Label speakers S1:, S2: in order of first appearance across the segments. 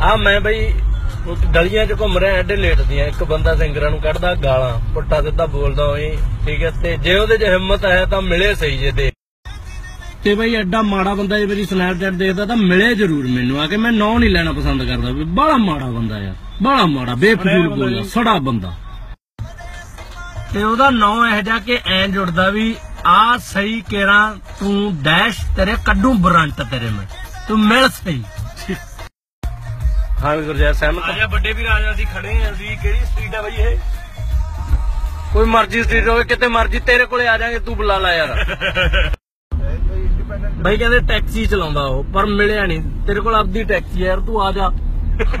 S1: ਆ ਮੈਂ ਬਈ ਗਲੀਆਂ 'ਚ ਘੁੰਮ ਰਿਹਾ ਐਡੇ ਲੇਟ ਦੀਆਂ। ਇੱਕ ਬੰਦਾ ਸਿੰਗਰਾਂ ਨੂੰ ਕੱਢਦਾ ਗਾਲਾਂ ਪੁੱਟਾ ਸਿੱਧਾ ਬੋਲਦਾ ਹੋਈ ਠੀਕ ਹੈ? ਤੇ ਜੇ ਉਹਦੇ 'ਚ ਹਿੰਮਤ ਹੈ ਤਾਂ ਮਿਲੇ ਸਹੀ ਜੇ ਤੇ ਤੇ ਬਈ ਐਡਾ ਮਾੜਾ ਬੰਦਾ ਜੇ ਮੇਰੀ ਸਨੈਪਚੈਟ ਦੇਖਦਾ ਤਾਂ ਮਿਲੇ ਜ਼ਰੂਰ ਮੈਨੂੰ। ਆ ਕੇ ਮੈਂ ਨਾਂ ਨਹੀਂ ਲੈਣਾ ਪਸੰਦ ਕਰਦਾ। ਵੀ ਬੜਾ ਮਾੜਾ ਬੰਦਾ ਯਾਰ। ਬੜਾ ਮਾੜਾ ਬੇਫਜ਼ੂਲ ਬੋਲਦਾ ਸੜਾ ਬੰਦਾ। ਤੇ ਉਹਦਾ ਨਾਂ ਇਹ ਜਾ ਕੇ ਐਂ ਜੁੜਦਾ ਵੀ ਆ ਸਹੀ ਕੇਰਾ ਤੂੰ ਡੈਸ਼ ਤੇਰੇ ਕੱਢੂ ਬਰੰਟ ਤੇਰੇ ਮੈਂ। ਤੂੰ ਮਿਲ ਸਹੀ। ਹਾਂ ਗੁਰਜਾ ਸਹਿਮਤ
S2: ਆਜਾ ਵੱਡੇ ਵੀਰ ਆਜਾ ਅਸੀਂ ਖੜੇ ਆਂ ਅਸੀਂ ਕਿਹੜੀ ਸਟਰੀਟ ਆ ਬਈ ਇਹ?
S1: ਕੋਈ ਮਰਜ਼ੀ ਸਟਰੀਟ ਹੋਵੇ ਕਿਤੇ ਮਰਜ਼ੀ ਤੇਰੇ ਕੋਲੇ ਆ ਜਾਾਂਗੇ ਤੂੰ ਬੁਲਾ ਲੈ ਯਾਰ। ਬਈ ਕਹਿੰਦੇ ਟੈਕਸੀ ਚਲਾਉਂਦਾ ਉਹ ਪਰ ਮਿਲਿਆ ਨਹੀਂ। ਤੇਰੇ ਕੋਲ ਆਪਦੀ ਟੈਕਸੀ ਯਾਰ ਤੂੰ ਆ ਜਾ।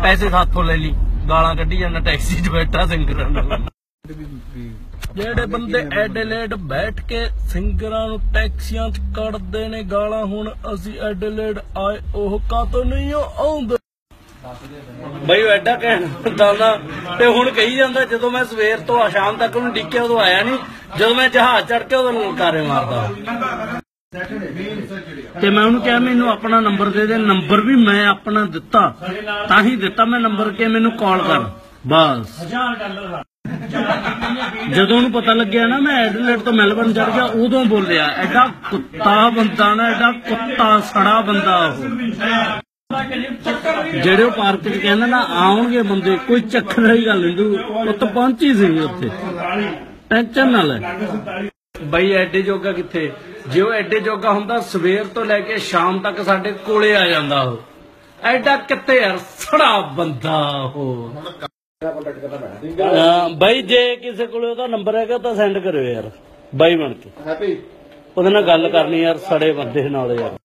S1: ਪੈਸੇ ਸਾਥੋਂ ਲੈ ਲਈ। ਗਾਲਾਂ ਕੱਢੀ ਜਾਂਦਾ ਟੈਕਸੀ 'ਚ ਬੈਠਾ ਸਿੰਗਰਾਂ ਨਾਲ। ਜਿਹੜੇ ਬੰਦੇ ਐਡੇਲੇਡ ਬੈਠ ਕੇ ਸਿੰਗਰਾਂ ਨੂੰ ਟੈਕਸੀਆਂ 'ਚ ਕੱਢਦੇ ਨੇ ਗਾਲਾਂ ਹੁਣ ਅਸੀਂ ਐਡੇਲੇਡ ਆਏ ਉਹ ਕਾਤੋਂ ਨਹੀਂ ਆਉਂਦੇ? ਬਈ ਉਹ ਐਡਾ ਕਹਿਣ ਹੁੰਦਾ ਤੇ ਹੁਣ ਕਹੀ ਜਾਂਦਾ ਜਦੋਂ ਮੈਂ ਸਵੇਰ ਤੋਂ ਆ, ਸ਼ਾਮ ਤੱਕ ਉਹਨੂੰ ਡਿੱਕਿਆ ਉਦੋਂ ਆਇਆ ਨਹੀਂ। ਜਦੋਂ ਮੈਂ ਜਹਾਜ਼ ਚੜ ਕੇ ਉਦੋਂ ਲਲਕਾਰੇ ਮਾਰਦਾ। ਤੇ ਮੈਂ ਉਹਨੂੰ ਕਿਹਾ, ਮੈਨੂੰ ਆਪਣਾ ਨੰਬਰ ਦੇ ਦੇ, ਨੰਬਰ ਵੀ ਮੈਂ ਆਪਣਾ ਦਿੱਤਾ। ਤਾਂ ਹੀ ਦਿੱਤਾ ਮੈਂ ਨੰਬਰ ਕੇ ਮੈਨੂੰ ਕਾਲ ਕਰ। ਬਸ।
S2: ਹਜ਼ਾਰ ਡਾਲਰ
S1: ਜਦੋਂ ਉਹਨੂੰ ਪਤਾ ਲੱਗਿਆ ਨਾ ਮੈਂ ਐਡਲੇਟ ਤੋਂ ਮੈਲਬਰਨ ਚੜ ਗਿਆ, ਉਦੋਂ ਬੋਲਿਆ, ਐਡਾ ਕੁੱਤਾ ਬੰਦਾ ਨਾ, ਐਡਾ ਕੁੱਤਾ ਸੜਾ ਬੰਦਾ ਉਹ। ਜਿਹੜੇ ਉਹ ਪਾਰਕ 'ਚ ਕਹਿੰਦਾ ਨਾ ਆਉਣਗੇ ਬੰਦੇ ਕੋਈ ਚੱਕਰ ਵਾਲੀ ਗੱਲ ਨਹੀਂ ਉੱਤ ਪਹੁੰਚੀ ਸੀ ਉੱਥੇ। ਟੈਨਸ਼ਨ ਨਾ ਲੈ। ਬਈ ਐਡੇ ਜੋਗਾ ਕਿੱਥੇ? ਜੇ ਉਹ ਐਡੇ ਜੋਗਾ ਹੁੰਦਾ ਸਵੇਰ ਤੋਂ ਲੈ ਕੇ ਸ਼ਾਮ ਤੱਕ ਸਾਡੇ ਕੋਲੇ ਆ ਜਾਂਦਾ ਉਹ। ਐਡਾ ਕਿੱਥੇ ਯਾਰ ਸੜਾ ਬੰਦਾ ਉਹ। ਹਾਂ, ਬਾਈ ਜੇ ਕਿਸੇ ਕੋਲ ਉਹਦਾ ਨੰਬਰ ਹੈਗਾ ਤਾਂ ਸੈਂਡ ਕਰਿਓ ਯਾਰ ਬਾਈ ਬਣ ਕੇ।
S3: ਹੈਪੀ?
S1: ਉਹਦੇ ਨਾਲ ਗੱਲ ਕਰਨੀ ਯਾਰ ਸੜੇ ਬੰਦੇ ਨਾਲ ਯਾਰ।